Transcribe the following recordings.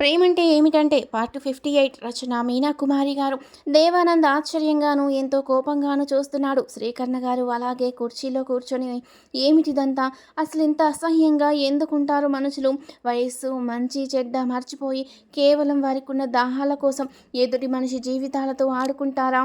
ప్రేమంటే ఏమిటంటే part fifty eight రచన మీనా కుమారి గారు. దేవానంద్ ఆశ్చర్యంగాను ఎంతో కోపంగాను చూస్తున్నాడు. శ్రీకర్ణ గారు అలాగే కుర్చీలో కూర్చొని ఏమిటిదంతా? అసలు ఇంత అసహ్యంగా ఎందుకుంటారు మనుషులు? వయస్సు మంచి చెడ్డ మర్చిపోయి కేవలం వారికి ఉన్న దాహాల కోసం ఎదుటి మనిషి జీవితాలతో ఆడుకుంటారా?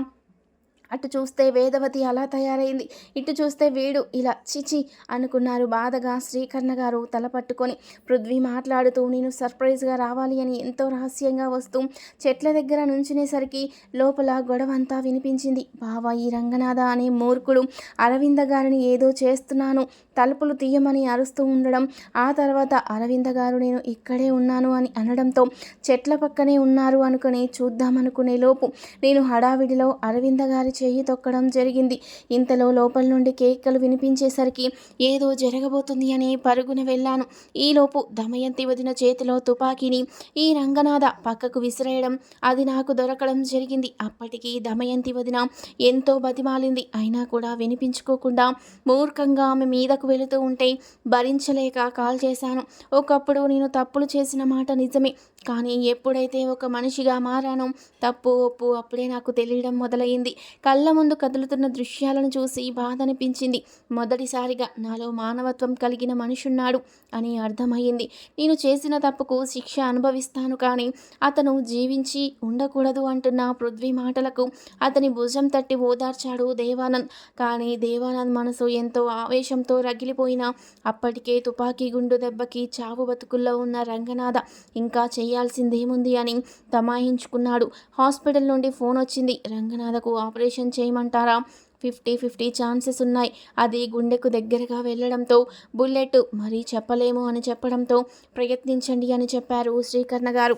అటు చూస్తే వేదవతి అలా తయారైంది. ఇటు చూస్తే వీడు ఇలా చిచి అనుకున్నారు. బాధగా శ్రీకర్ణ గారు తల పట్టుకొని పృథ్వీ మాట్లాడుతూ నేను సర్ప్రైజ్గా రావాలి అని ఎంతో రహస్యంగా వస్తూ చెట్ల దగ్గర నుంచునేసరికి లోపల గొడవ అంతా వినిపించింది. బావ ఈ రంగనాథ అనే మూర్ఖుడు అరవింద గారిని ఏదో చేస్తున్నాను. తలుపులు తీయమని అరుస్తూ ఉండడం. ఆ తర్వాత అరవింద గారు నేను ఇక్కడే ఉన్నాను అని అనడంతో చెట్ల పక్కనే ఉన్నారు అనుకుని చూద్దామనుకునే లోపు నేను హడావిడిలో అరవింద గారి చెయ్యి తొక్కడం జరిగింది. ఇంతలో లోపల నుండి కేకలు వినిపించేసరికి ఏదో జరగబోతుంది అని పరుగున వెళ్ళాను. ఈలోపు దమయంతి వదిన చేతిలో తుపాకీని ఈ రంగనాథ పక్కకు విసిరేయడం అది నాకు దొరకడం జరిగింది. అప్పటికి దమయంతి వదిన ఎంతో బతిమాలింది. అయినా కూడా వినిపించుకోకుండా మూర్ఖంగా ఆమె మీదకు వెళుతూ ఉంటే భరించలేక కాల్ చేశాను. ఒకప్పుడు నేను తప్పులు చేసిన మాట నిజమే కానీ ఎప్పుడైతే ఒక మనిషిగా మారానో తప్పు ఒప్పు అప్పుడే నాకు తెలియడం మొదలైంది. కళ్ళ ముందు కదులుతున్న దృశ్యాలను చూసి బాధ అనిపించింది. మొదటిసారిగా నాలో మానవత్వం కలిగిన మనిషున్నాడు అని అర్థమయ్యింది. నేను చేసిన తప్పుకు శిక్ష అనుభవిస్తాను కానీ అతను జీవించి ఉండకూడదు అంటున్న పృథ్వీ మాటలకు అతని భుజం తట్టి ఓదార్చాడు దేవానంద్. కానీ దేవానంద్ మనసు ఎంతో ఆవేశంతో రగిలిపోయినా అప్పటికే తుపాకీ గుండు దెబ్బకి చావు బతుకుల్లో ఉన్న రంగనాథ ఇంకా చేయాల్సిందేముంది అని తమాయించుకున్నాడు. హాస్పిటల్ నుండి ఫోన్ వచ్చింది. రంగనాథకు ఆపరేషన్ చేయమంటారా? ఫిఫ్టీ ఫిఫ్టీ ఛాన్సెస్ ఉన్నాయి. అది గుండెకు దగ్గరగా వెళ్ళడంతో బుల్లెట్ మరీ చెప్పలేము అని చెప్పడంతో ప్రయత్నించండి అని చెప్పారు శ్రీకర్ణ గారు.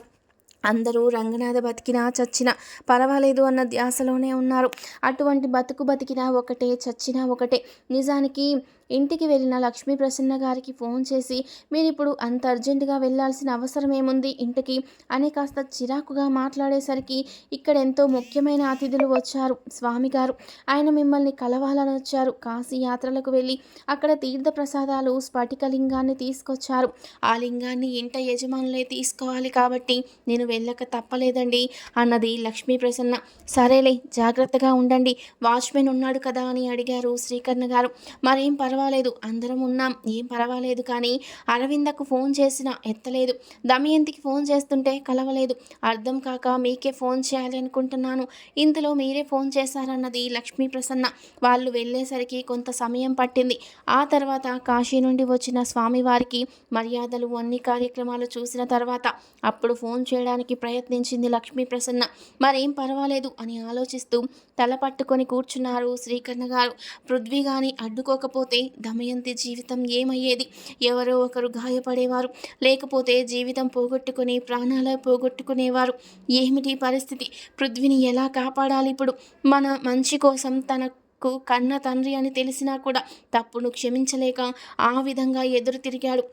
అందరూ రంగనాథ బతికినా చచ్చినా పర్వాలేదు అన్న ధ్యాసలోనే ఉన్నారు. అటువంటి బతుకు బతికినా ఒకటే చచ్చినా ఒకటే. నిజానికి ఇంటికి వెళ్ళిన లక్ష్మీ ప్రసన్న గారికి ఫోన్ చేసి మీరు ఇప్పుడు అంత అర్జెంటుగా వెళ్ళాల్సిన అవసరం ఏముంది ఇంటికి? అని కాస్త చిరాకుగా మాట్లాడేసరికి ఇక్కడ ఎంతో ముఖ్యమైన అతిథులు వచ్చారు స్వామి గారు. ఆయన మిమ్మల్ని కలవాలని వచ్చారు. కాశీ యాత్రలకు వెళ్ళి అక్కడ తీర్థ ప్రసాదాలు స్ఫటిక లింగాన్ని తీసుకొచ్చారు. ఆ లింగాన్ని ఇంట యజమానులే తీసుకోవాలి కాబట్టి నేను వెళ్ళక తప్పలేదండి అన్నది లక్ష్మీ ప్రసన్న. సరేలే జాగ్రత్తగా ఉండండి. వాచ్మెన్ ఉన్నాడు కదా అని అడిగారు శ్రీకర్ణ గారు. మరేం పర్వాలేదు పర్వాలేదు అందరం ఉన్నాం. ఏం పర్వాలేదు కానీ అరవిందకు ఫోన్ చేసినా ఎత్తలేదు. దమయంతికి ఫోన్ చేస్తుంటే కలవలేదు. అర్థం కాక మీకే ఫోన్ చేయాలి అనుకుంటున్నాను. ఇంతలో మీరే ఫోన్ చేశారన్నది లక్ష్మీ ప్రసన్న. వాళ్ళు వెళ్ళేసరికి కొంత సమయం పట్టింది. ఆ తర్వాత కాశీ నుండి వచ్చిన స్వామివారికి మర్యాదలు అన్ని కార్యక్రమాలు చూసిన తర్వాత అప్పుడు ఫోన్ చేయడానికి ప్రయత్నించింది లక్ష్మీ ప్రసన్న. మరేం పర్వాలేదు అని ఆలోచిస్తూ తల పట్టుకొని కూర్చున్నారు శ్రీకర్ణ గారు. పృథ్వీ గాని అడ్డుకోకపోతే దమయంతి జీవితం ఏమయ్యేది? ఎవరో ఒకరు గాయపడేవారు. లేకపోతే జీవితం పోగొట్టుకుని ప్రాణాలు పోగొట్టుకునేవారు. ఏమిటి పరిస్థితి? పృథ్వీని ఎలా కాపాడాలి ఇప్పుడు? మన మంచి కోసం తనకు కన్న తండ్రి అని తెలిసినా కూడా తప్పును క్షమించలేక ఆ విధంగా ఎదురు తిరిగాడు.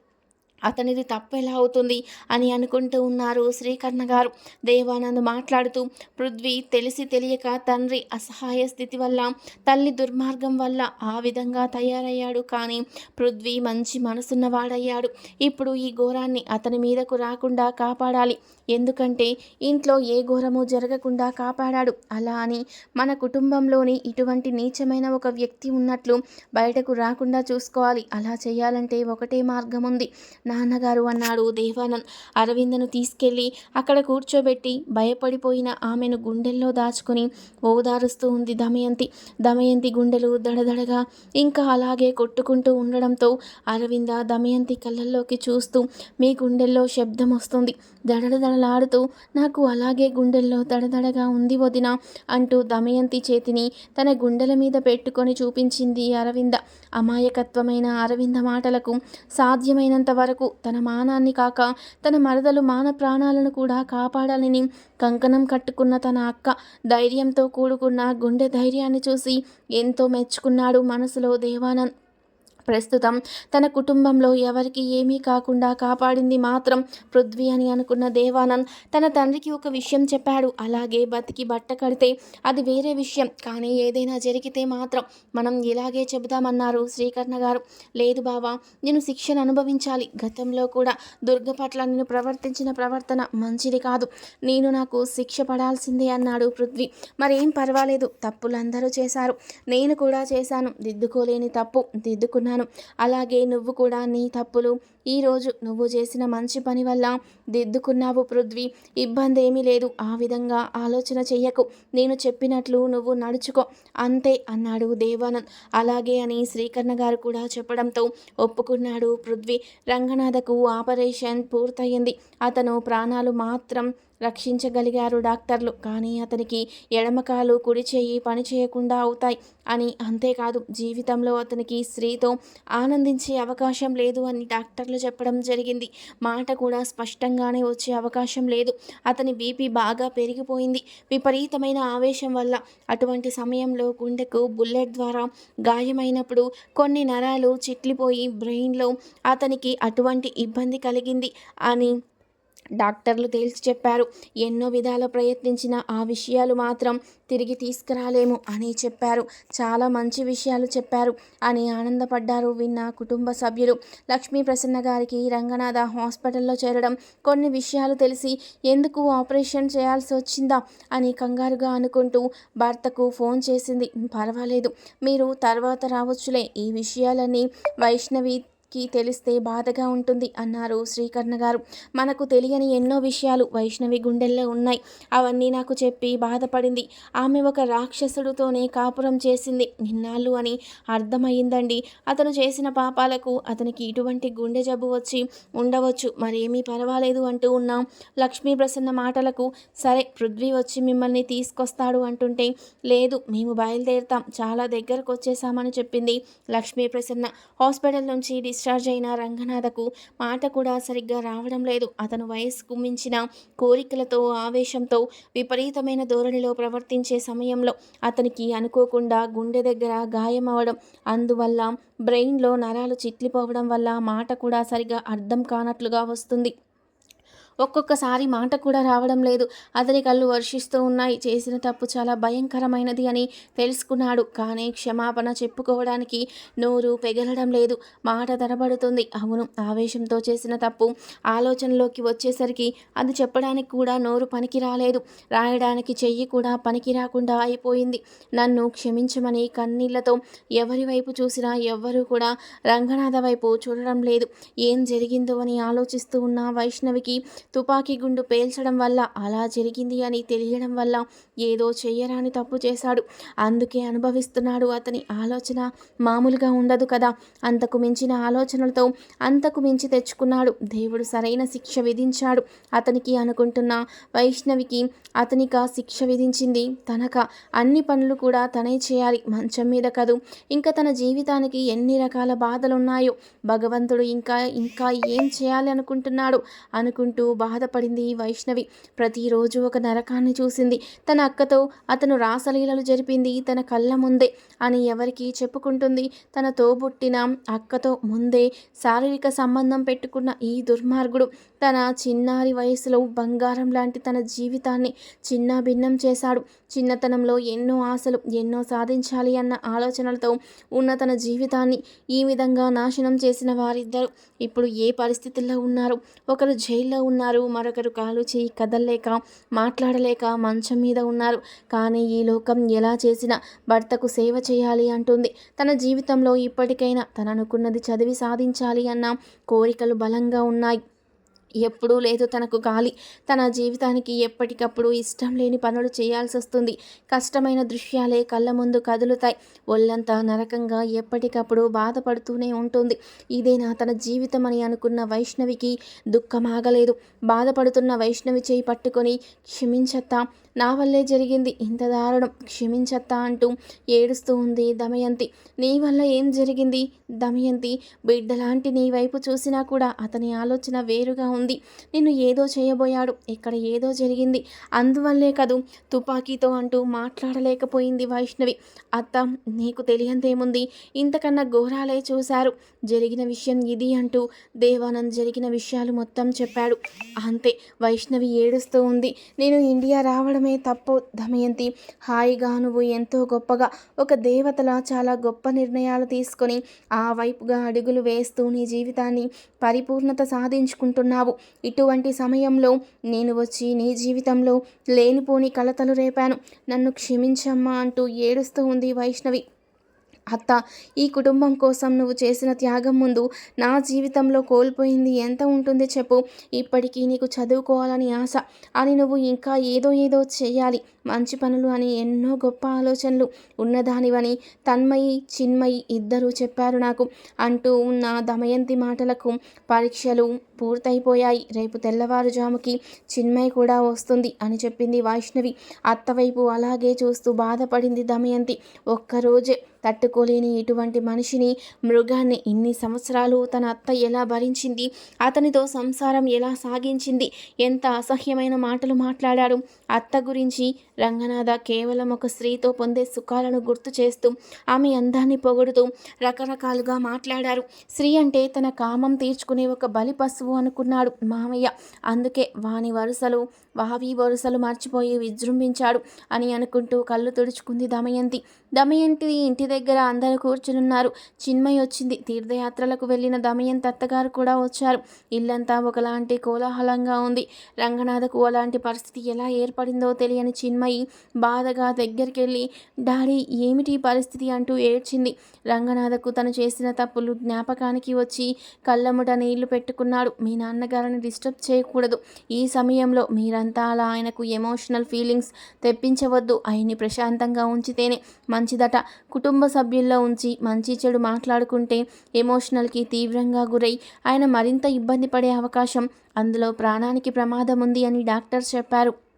అతనిది తప్పు ఎలా అవుతుంది అని అనుకుంటూ ఉన్నారు శ్రీకర్ణ గారు. దేవానంద్ మాట్లాడుతూ పృథ్వీ తెలిసి తెలియక తండ్రి అసహాయ స్థితి వల్ల తల్లి దుర్మార్గం వల్ల ఆ విధంగా తయారయ్యాడు కానీ పృథ్వీ మంచి మనసున్నవాడయ్యాడు. ఇప్పుడు ఈ ఘోరాన్ని అతని మీదకు రాకుండా కాపాడాలి. ఎందుకంటే ఇంట్లో ఏ ఘోరము జరగకుండా కాపాడాడు. అలా అని మన కుటుంబంలోని ఇటువంటి నీచమైన ఒక వ్యక్తి ఉన్నట్లు బయటకు రాకుండా చూసుకోవాలి. అలా చేయాలంటే ఒకటే మార్గం ఉంది నాన్నగారు అన్నాడు. దేవానంద్ అరవిందను తీసుకెళ్ళి అక్కడ కూర్చోబెట్టి భయపడిపోయిన ఆమెను గుండెల్లో దాచుకొని ఓదారుస్తూ ఉంది దమయంతి. దమయంతి గుండెలు దడదడగా ఇంకా అలాగే కొట్టుకుంటూ ఉండడంతో అరవింద దమయంతి కళ్ళల్లోకి చూస్తూ మీ గుండెల్లో శబ్దం వస్తుంది. దడదడలాడుతూ నాకు అలాగే గుండెల్లో దడదడగా ఉంది వదిన అంటూ దమయంతి చేతిని తన గుండెల మీద పెట్టుకొని చూపించింది అరవింద. అమాయకత్వమైన అరవింద మాటలకు సాధ్యమైనంత వరకు తన మానాన్ని కాక తన మరదలు మాన ప్రాణాలను కూడా కాపాడాలని కంకణం కట్టుకున్న తన అక్క ధైర్యంతో కూడుకున్న గుండె ధైర్యాన్ని చూసి ఎంతో మెచ్చుకున్నాడు మనసులో దేవానంద్. ప్రస్తుతం తన కుటుంబంలో ఎవరికి ఏమీ కాకుండా కాపాడింది మాత్రం పృథ్వీ అని అనుకున్న దేవానంద్. తన తండ్రికి ఒక విషయం చెప్పాడు. అలాగే బతికి బట్ట కడితే అది వేరే విషయం. కానీ ఏదైనా జరిగితే మాత్రం మనం ఇలాగే చెబుదామన్నారు శ్రీకర్ణ గారు. లేదు బావా నేను శిక్షను అనుభవించాలి. గతంలో కూడా దుర్గ పట్ల నేను ప్రవర్తించిన ప్రవర్తన మంచిది కాదు. నేను నాకు శిక్ష పడాల్సిందే అన్నాడు పృథ్వీ. మరేం పర్వాలేదు తప్పులందరూ చేశారు. నేను కూడా చేశాను. దిద్దుకోలేని తప్పు. దిద్దుకున్న దిద్దుకున్నాను అలాగే నువ్వు కూడా నీ తప్పులు ఈరోజు నువ్వు చేసిన మంచి పని వల్ల దిద్దుకున్నావు పృథ్వీ. ఇబ్బంది ఏమీ లేదు. ఆ విధంగా ఆలోచన చెయ్యకు. నేను చెప్పినట్లు నువ్వు నడుచుకో. అంతే అన్నాడు దేవానంద్. అలాగే అని శ్రీకర్ణ గారు కూడా చెప్పడంతో ఒప్పుకున్నాడు పృథ్వీ. రంగనాథకు ఆపరేషన్ పూర్తయింది. అతను ప్రాణాలు మాత్రం రక్షించగలిగారు డాక్టర్లు. కానీ అతనికి ఎడమకాలు కుడి చేయి పని చేయకుండా అవుతాయి అని అంతేకాదు. జీవితంలో అతనికి స్త్రీతో ఆనందించే అవకాశం లేదు అని డాక్టర్లు చెప్పడం జరిగింది. మాట కూడా స్పష్టంగానే వచ్చే అవకాశం లేదు. అతని బీపీ బాగా పెరిగిపోయింది. విపరీతమైన ఆవేశం వల్ల అటువంటి సమయంలో గుండెకు బుల్లెట్ ద్వారా గాయమైనప్పుడు కొన్ని నరాలు చిట్లిపోయి బ్రెయిన్లో అతనికి అటువంటి ఇబ్బంది కలిగింది అని డాక్టర్లు తేల్చి చెప్పారు. ఎన్నో విధాల ప్రయత్నించిన ఆ విషయాలు మాత్రం తిరిగి తీసుకురాలేము అని చెప్పారు. చాలా మంచి విషయాలు చెప్పారు అని ఆనందపడ్డారు విన్న కుటుంబ సభ్యులు. లక్ష్మీ ప్రసన్న గారికి రంగనాథ హాస్పిటల్లో చేరడం కొన్ని విషయాలు తెలిసి ఎందుకు ఆపరేషన్ చేయాల్సి వచ్చిందా అని కంగారుగా అనుకుంటూ భర్తకు ఫోన్ చేసింది. పర్వాలేదు మీరు తర్వాత రావచ్చులే ఈ విషయాలన్నీ వైష్ణవి కి తెలిస్తే బాధగా ఉంటుంది అన్నారు శ్రీకర్ణ గారు. మనకు తెలియని ఎన్నో విషయాలు వైష్ణవి గుండెల్లో ఉన్నాయి. అవన్నీ నాకు చెప్పి బాధపడింది. ఆమె ఒక రాక్షసుడితోనే కాపురం చేసింది. నిన్నాళ్ళు అని అర్థమయ్యిందండి. అతను చేసిన పాపాలకు అతనికి ఇటువంటి గుండె జబ్బు వచ్చి ఉండవచ్చు. మరేమీ పర్వాలేదు అంటూ ఉన్నాం. లక్ష్మీ ప్రసన్న మాటలకు సరే పృథ్వీ వచ్చి మిమ్మల్ని తీసుకొస్తాడు అంటుంటే లేదు మేము బయలుదేరుతాం. చాలా దగ్గరకు వచ్చేసామని చెప్పింది లక్ష్మీ ప్రసన్న. హాస్పిటల్ నుంచి డిశ్చార్జ్ అయిన రంగనాథకు మాట కూడా సరిగ్గా రావడం లేదు. అతను వయస్సుకు మించిన కోరికలతో ఆవేశంతో విపరీతమైన ధోరణిలో ప్రవర్తించే సమయంలో అతనికి అనుకోకుండా గుండె దగ్గర గాయం అవ్వడం అందువల్ల బ్రెయిన్లో నరాలు చిట్లిపోవడం వల్ల మాట కూడా సరిగా అర్థం కానట్లుగా వస్తుంది. ఒక్కొక్కసారి మాట కూడా రావడం లేదు. అతని కళ్ళు వర్షిస్తూ ఉన్నాయి. చేసిన తప్పు చాలా భయంకరమైనది అని తెలుసుకున్నాడు. కానీ క్షమాపణ చెప్పుకోవడానికి నోరు పెగలడం లేదు. మాట తరబడుతుంది అవును ఆవేశంతో చేసిన తప్పు ఆలోచనలోకి వచ్చేసరికి అది చెప్పడానికి కూడా నోరు పనికి రాలేదు. రాయడానికి చెయ్యి కూడా పనికి రాకుండా అయిపోయింది. నన్ను క్షమించమని కన్నీళ్ళతో ఎవరి వైపు చూసినా ఎవ్వరూ కూడా రంగనాథ వైపు చూడడం లేదు. ఏం జరిగిందో అని ఆలోచిస్తూ ఉన్న వైష్ణవికి తుపాకీ గుండు పేల్చడం వల్ల అలా జరిగింది అని తెలియడం వల్ల ఏదో చేయరాని తప్పు చేశాడు. అందుకే అనుభవిస్తున్నాడు అతని ఆలోచన మామూలుగా ఉండదు కదా. అంతకు మించిన ఆలోచనలతో అంతకు మించి తెచ్చుకున్నాడు. దేవుడు సరైన శిక్ష విధించాడు. అతనికి అనుకుంటున్న వైష్ణవికి అతనిక శిక్ష విధించింది తనక. అన్ని పనులు కూడా తనే చేయాలి. మంచం మీద కదూ. ఇంకా తన జీవితానికి ఎన్ని రకాల బాధలున్నాయో. భగవంతుడు ఇంకా ఇంకా ఏం చేయాలి అనుకుంటున్నాడు? అనుకుంటూ బాధపడింది వైష్ణవి. ప్రతిరోజు ఒక నరకాన్ని చూసింది. తన అక్కతో అతను రాసలీలలు జరిపింది. తన కళ్ళ ముందే అని ఎవరికి చెప్పుకుంటుంది. తన తోబుట్టిన అక్కతో ముందే శారీరక సంబంధం పెట్టుకున్న ఈ దుర్మార్గుడు తన చిన్నారి వయసులో బంగారం లాంటి తన జీవితాన్ని చిన్న భిన్నం చేశాడు. చిన్నతనంలో ఎన్నో ఆశలు ఎన్నో సాధించాలి అన్న ఆలోచనలతో ఉన్న తన జీవితాన్ని ఈ విధంగా నాశనం చేసిన వారిద్దరు ఇప్పుడు ఏ పరిస్థితుల్లో ఉన్నారు? ఒకరు జైల్లో ఉన్నారు. మరొకరు కాలు చేయి కదలలేక మాట్లాడలేక మంచం మీద ఉన్నారు. కానీ ఈ లోకం ఎలా చేసినా భర్తకు సేవ చేయాలి అంటుంది. తన జీవితంలో ఇప్పటికైనా తననుకున్నది చదివి సాధించాలి అన్న కోరికలు బలంగా ఉన్నాయి. ఎప్పుడూ లేదు తనకు గాలి. తన జీవితానికి ఎప్పటికప్పుడు ఇష్టం లేని పనులు చేయాల్సి వస్తుంది. కష్టమైన దృశ్యాలే కళ్ళ ముందు కదులుతాయి. ఒళ్ళంతా నరకంగా ఎప్పటికప్పుడు బాధపడుతూనే ఉంటుంది. ఇదేనా తన జీవితం అని అనుకున్న వైష్ణవికి దుఃఖం ఆగలేదు. బాధపడుతున్న వైష్ణవి చేయి పట్టుకొని క్షమించత్తా నా వల్లే జరిగింది. ఇంత దారుణం. క్షమించత్తా అంటూ ఏడుస్తూ ఉంది దమయంతి. నీ వల్ల ఏం జరిగింది? దమయంతి బిడ్డలాంటి నీ వైపు చూసినా కూడా అతని ఆలోచన వేరుగా ఉంది. నిన్ను ఏదో చేయబోయాడు. ఇక్కడ ఏదో జరిగింది. అందువల్లే కదూ తుపాకీతో అంటూ మాట్లాడలేకపోయింది వైష్ణవి. అత్త నీకు తెలియందేముంది? ఇంతకన్నా ఘోరాలే చూశారు. జరిగిన విషయం ఇది అంటూ దేవానంద్ జరిగిన విషయాలు మొత్తం చెప్పాడు. అంతే. వైష్ణవి ఏడుస్తూ ఉంది. నేను ఇండియా రావడం చెప్పడమే తప్పు దమయంతి. హాయిగా నువ్వు ఎంతో గొప్పగా ఒక దేవతలా చాలా గొప్ప నిర్ణయాలు తీసుకొని ఆ వైపుగా అడుగులు వేస్తూ నీ జీవితాన్ని పరిపూర్ణత సాధించుకుంటున్నావు. ఇటువంటి సమయంలో నేను వచ్చి నీ జీవితంలో లేనిపోని కలతలు రేపాను. నన్ను క్షమించమ్మా అంటూ ఏడుస్తూ ఉంది వైష్ణవి. అత్త ఈ కుటుంబం కోసం నువ్వు చేసిన త్యాగం ముందు నా జీవితంలో కోల్పోయింది ఎంత ఉంటుంది చెప్పు. ఇప్పటికీ నీకు చదువుకోవాలని ఆశ. అని నువ్వు ఇంకా ఏదో ఏదో చేయాలి. మంచి పనులు అని ఎన్నో గొప్ప ఆలోచనలు ఉన్నదానివని తన్మయి చిన్మయి ఇద్దరూ చెప్పారు నాకు. అంటూ ఉన్న దమయంతి మాటలకు పరీక్షలు పూర్తయిపోయాయి. రేపు తెల్లవారుజాముకి చిన్మయి కూడా వస్తుంది అని చెప్పింది వైష్ణవి. అత్తవైపు అలాగే చూస్తూ బాధపడింది దమయంతి. ఒక్కరోజే తట్టుకోలేని ఇటువంటి మనిషిని మృగాన్ని ఇన్ని సంవత్సరాలు తన అత్త ఎలా భరించింది? అతనితో సంసారం ఎలా సాగించింది? ఎంత అసహ్యమైన మాటలు మాట్లాడాడు అత్త గురించి రంగనాథ కేవలం ఒక స్త్రీతో పొందే సుఖాలను గుర్తు చేస్తూ ఆమె అందాన్ని పొగుడుతూ రకరకాలుగా మాట్లాడారు. స్త్రీ అంటే తన కామం తీర్చుకునే ఒక బలి పశువు అనుకున్నాడు మామయ్య. అందుకే వాని వరుసలు వావి వరుసలు మర్చిపోయి విజృంభించాడు అని అనుకుంటూ కళ్ళు తుడుచుకుంది దమయంతి. దమయంతి ఇంటి దగ్గర అందరూ కూర్చునున్నారు. చిన్మయి వచ్చింది. తీర్థయాత్రలకు వెళ్ళిన దమయంతి అత్తగారు కూడా వచ్చారు. ఇల్లంతా ఒకలాంటి కోలాహలంగా ఉంది. రంగనాథకు అలాంటి పరిస్థితి ఎలా ఏర్పడిందో తెలియని చిన్మయి బాధగా దగ్గరికి వెళ్ళి డాడీ ఏమిటి పరిస్థితి? అంటూ ఏడ్చింది. రంగనాథకు తను చేసిన తప్పులు జ్ఞాపకానికి వచ్చి కళ్ళముట నీళ్ళు పెట్టుకున్నాడు. మీ నాన్నగారిని డిస్టర్బ్ చేయకూడదు. ఈ సమయంలో మీరంతా అలా ఆయనకు ఎమోషనల్ ఫీలింగ్స్ తెప్పించవద్దు. ఆయన్ని ప్రశాంతంగా ఉంచితేనే మంచిదట. కుటుంబ సభ్యుల్లో ఉంచి మంచి చెడు మాట్లాడుకుంటే ఎమోషనల్కి తీవ్రంగా గురై ఆయన మరింత ఇబ్బంది పడే అవకాశం అందులో ప్రాణానికి ప్రమాదం ఉంది అని డాక్టర్స్ చెప్పారు.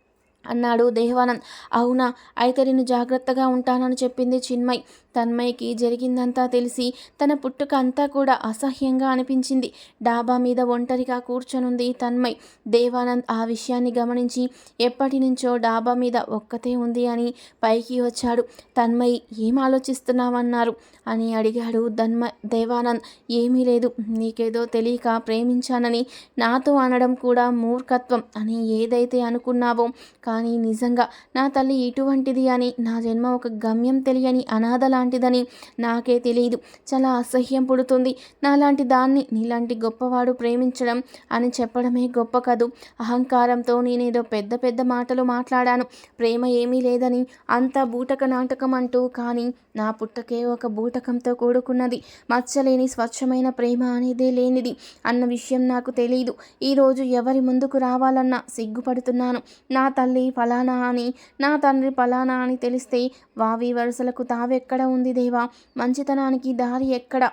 అన్నాడు దేవానంద్ అవునా? అయితే నేను జాగ్రత్తగా ఉంటానని చెప్పింది చిన్మయ్. తన్మయ్కి జరిగిందంతా తెలిసి తన పుట్టుక అంతా కూడా అసహ్యంగా అనిపించింది. డాబా మీద ఒంటరిగా కూర్చొనుంది తన్మయ్. దేవానంద్ ఆ విషయాన్ని గమనించి ఎప్పటి నుంచో డాబా మీద ఒక్కతే ఉంది అని పైకి వచ్చాడు. తన్మయ్ ఏం ఆలోచిస్తున్నావన్నారు? అని అడిగాడు ధన్మ దేవానంద్. ఏమీ లేదు. నీకేదో తెలియక ప్రేమించానని నాతో అనడం కూడా మూర్ఖత్వం అని ఏదైతే అనుకున్నావో కానీ నిజంగా నా తల్లి ఇటువంటిది అని నా జన్మ ఒక గమ్యం తెలియని అనాథ లాంటిదని నాకే తెలియదు. చాలా అసహ్యం పుడుతుంది. నాలాంటి దాన్ని నీలాంటి గొప్పవాడు ప్రేమించడం అని చెప్పడమే గొప్ప కదు. అహంకారంతో నేనేదో పెద్ద పెద్ద మాటలు మాట్లాడాను. ప్రేమ ఏమీ లేదని అంత బూటక నాటకం అంటూ కానీ నా పుట్టకే ఒక బూటకంతో కూడుకున్నది. మచ్చలేని స్వచ్ఛమైన ప్రేమ అనేదే లేనిది అన్న విషయం నాకు తెలియదు ఈరోజు ఎవరి ముందుకు రావాలన్నా సిగ్గుపడుతున్నాను. నా తల్లి ఫలానా అని నా తండ్రి ఫలానా అని తెలిస్తే వావి వరుసలకు తావెక్కడ ఉంది దేవా? మంచితనానికి దారి ఎక్కడ?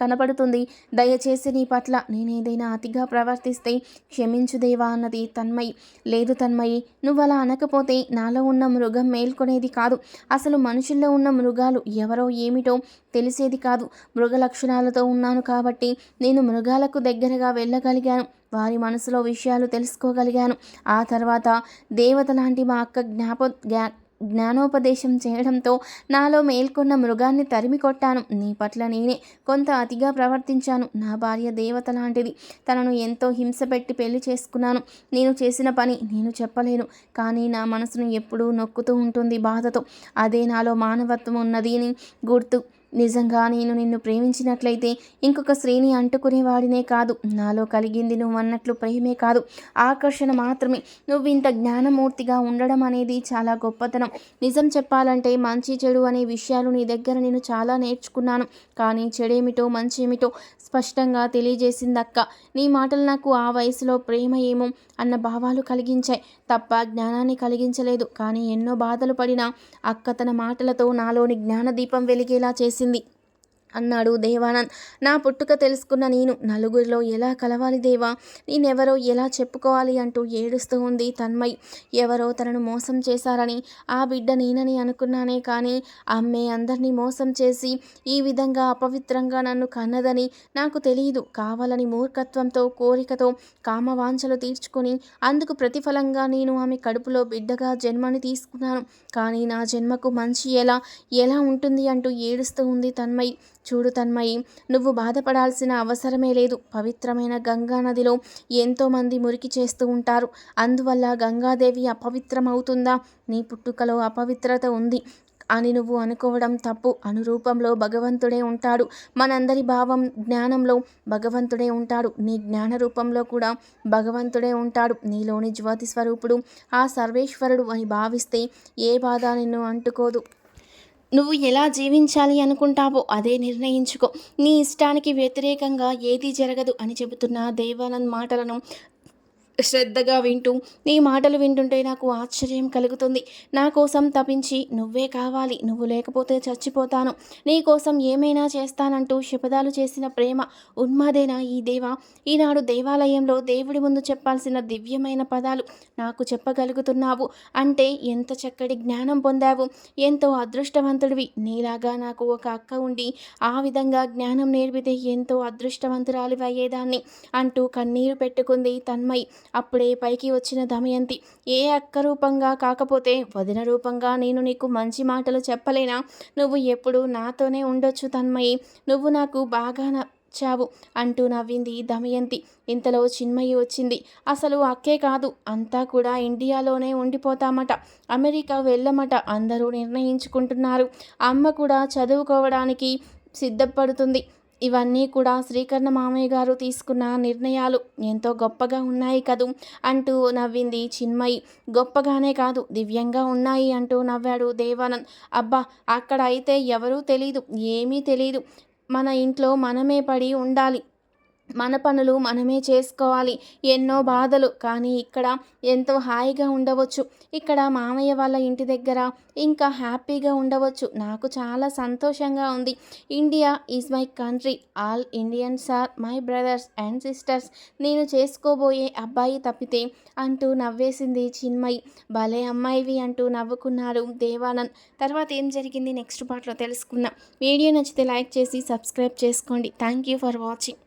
కనపడుతుంది. దయచేసి నీ పట్ల నేనేదైనా అతిగా ప్రవర్తిస్తే క్షమించు దేవా అన్నది తన్మయి. లేదు తన్మయి నువ్వలా అలా అనకపోతే నాలో ఉన్న మృగం మేల్కొనేది కాదు. అసలు మనుషుల్లో ఉన్న మృగాలు ఎవరో ఏమిటో తెలిసేది కాదు. మృగ లక్షణాలతో ఉన్నాను కాబట్టి నేను మృగాలకు దగ్గరగా వెళ్ళగలిగాను. వారి మనసులో విషయాలు తెలుసుకోగలిగాను. ఆ తర్వాత దేవత లాంటి మా అక్క జ్ఞాప జ్ఞానోపదేశం చేయడంతో నాలో మేల్కొన్న మృగాన్ని తరిమి కొట్టాను. నీ పట్ల నేనే కొంత అతిగా ప్రవర్తించాను. నా భార్య దేవత లాంటిది. తనను ఎంతో హింస పెట్టి పెళ్ళి చేసుకున్నాను. నేను చేసిన పని నేను చెప్పలేను. కానీ నా మనసును ఎప్పుడూ నొక్కుతూ ఉంటుంది బాధతో. అదే నాలో మానవత్వం ఉన్నది అని గుర్తు నిజంగా నేను నిన్ను ప్రేమించినట్లయితే ఇంకొక స్త్రీని అంటుకునేవాడినే కాదు. నాలో కలిగింది నువ్వు అన్నట్లు ప్రేమే కాదు. ఆకర్షణ మాత్రమే. నువ్వు ఇంత జ్ఞానమూర్తిగా ఉండడం అనేది చాలా గొప్పతనం. నిజం చెప్పాలంటే మంచి చెడు అనే విషయాలు నీ దగ్గర నేను చాలా నేర్చుకున్నాను. కానీ చెడేమిటో మంచి ఏమిటో స్పష్టంగా తెలియజేసిందక్క. నీ మాటలు నాకు ఆ వయసులో ప్రేమ ఏమో అన్న భావాలు కలిగించాయి. తప్ప జ్ఞానాన్ని కలిగించలేదు. కానీ ఎన్నో బాధలు పడిన అక్క తన మాటలతో నాలోని జ్ఞానదీపం వెలిగేలా చేసింది. చేసింది అన్నాడు దేవానంద్. నా పుట్టుక తెలుసుకున్న నేను నలుగురిలో ఎలా కలవాలి దేవా? నేనెవరో ఎలా చెప్పుకోవాలి అంటూ ఏడుస్తూ ఉంది తన్మయ్. ఎవరో తనను మోసం చేశారని ఆ బిడ్డ నేనని అనుకున్నానే కానీ అమ్మే అందరినీ మోసం చేసి ఈ విధంగా అపవిత్రంగా నన్ను కన్నదని నాకు తెలియదు కావాలని మూర్ఖత్వంతో కోరికతో కామవాంఛలు తీర్చుకొని అందుకు ప్రతిఫలంగా నేను ఆమె కడుపులో బిడ్డగా జన్మని తీసుకున్నాను. కానీ నా జన్మకు మంచి ఎలా ఎలా ఉంటుంది అంటూ ఏడుస్తూ ఉంది తన్మయ్. చూడు తన్మయి నువ్వు బాధపడాల్సిన అవసరమే లేదు. పవిత్రమైన గంగా నదిలో ఎంతోమంది మురికి చేస్తూ ఉంటారు. అందువల్ల గంగాదేవి అపవిత్రమవుతుందా? నీ పుట్టుకలో అపవిత్రత ఉంది అని నువ్వు అనుకోవడం తప్పు. అనురూపంలో భగవంతుడే ఉంటాడు. మనందరి భావం జ్ఞానంలో భగవంతుడే ఉంటాడు. నీ జ్ఞాన రూపంలో కూడా భగవంతుడే ఉంటాడు. నీలోని జ్యోతి స్వరూపుడు ఆ సర్వేశ్వరుడు అని భావిస్తే ఏ బాధ నిన్ను అంటుకోదు. నువ్వు ఎలా జీవించాలి అనుకుంటావో అదే నిర్ణయించుకో. నీ ఇష్టానికి వ్యతిరేకంగా ఏదీ జరగదు అని చెబుతున్న దేవానంద్ మాటలను శ్రద్ధగా వింటూ నీ మాటలు వింటుంటే నాకు ఆశ్చర్యం కలుగుతుంది. నా కోసం తపించి నువ్వే కావాలి నువ్వు లేకపోతే చచ్చిపోతాను. నీ కోసం ఏమైనా చేస్తానంటూ శపథాలు చేసిన ప్రేమ ఉన్మాదేనా ఈ దేవ? ఈనాడు దేవాలయంలో దేవుడి ముందు చెప్పాల్సిన దివ్యమైన పదాలు నాకు చెప్పగలుగుతున్నావు. అంటే ఎంత చక్కటి జ్ఞానం పొందావు? ఎంతో అదృష్టవంతుడివి. నీలాగా నాకు ఒక అక్క ఉండి ఆ విధంగా జ్ఞానం నేర్పితే ఎంతో అదృష్టవంతురాలు అయ్యేదాన్ని అంటూ కన్నీరు పెట్టుకుంది తన్మయి. అప్పుడే పైకి వచ్చిన దమయంతి ఏ అక్క రూపంగా కాకపోతే వదిన రూపంగా నేను నీకు మంచి మాటలు చెప్పలేనా? నువ్వు ఎప్పుడు నాతోనే ఉండొచ్చు తన్మయి. నువ్వు నాకు బాగా నచ్చావు అంటూ నవ్వింది దమయంతి. ఇంతలో చిన్మయి వచ్చింది. అసలు అక్కే కాదు అంతా కూడా ఇండియాలోనే ఉండిపోతామట. అమెరికా వెళ్ళమట అందరూ నిర్ణయించుకుంటున్నారు. అమ్మ కూడా చదువుకోవడానికి సిద్ధపడుతుంది. ఇవన్నీ కూడా శ్రీకర్ణ మామయ్య గారు తీసుకున్న నిర్ణయాలు ఎంతో గొప్పగా ఉన్నాయి కదూ అంటూ నవ్వింది చిన్మయి. గొప్పగానే కాదు దివ్యంగా ఉన్నాయి అంటూ నవ్వాడు దేవానంద్. అబ్బా అక్కడ అయితే ఎవరూ తెలీదు ఏమీ తెలీదు. మన ఇంట్లో మనమే పడి ఉండాలి. మన పనులు మనమే చేసుకోవాలి. ఎన్నో బాధలు. కానీ ఇక్కడ ఎంతో హాయిగా ఉండవచ్చు. ఇక్కడ మామయ్య వాళ్ళ ఇంటి దగ్గర ఇంకా హ్యాపీగా ఉండవచ్చు. నాకు చాలా సంతోషంగా ఉంది. India is my country. All Indians are my brothers and sisters. నేను చేసుకోబోయే అబ్బాయి తప్పితే అంటూ నవ్వేసింది చిన్మయి. భలే అమ్మాయివి అంటూ నవ్వుకున్నారు దేవానంద్. తర్వాత ఏం జరిగింది? నెక్స్ట్ పార్ట్లో తెలుసుకుందాం. వీడియో నచ్చితే లైక్ చేసి సబ్స్క్రైబ్ చేసుకోండి. Thank you for watching.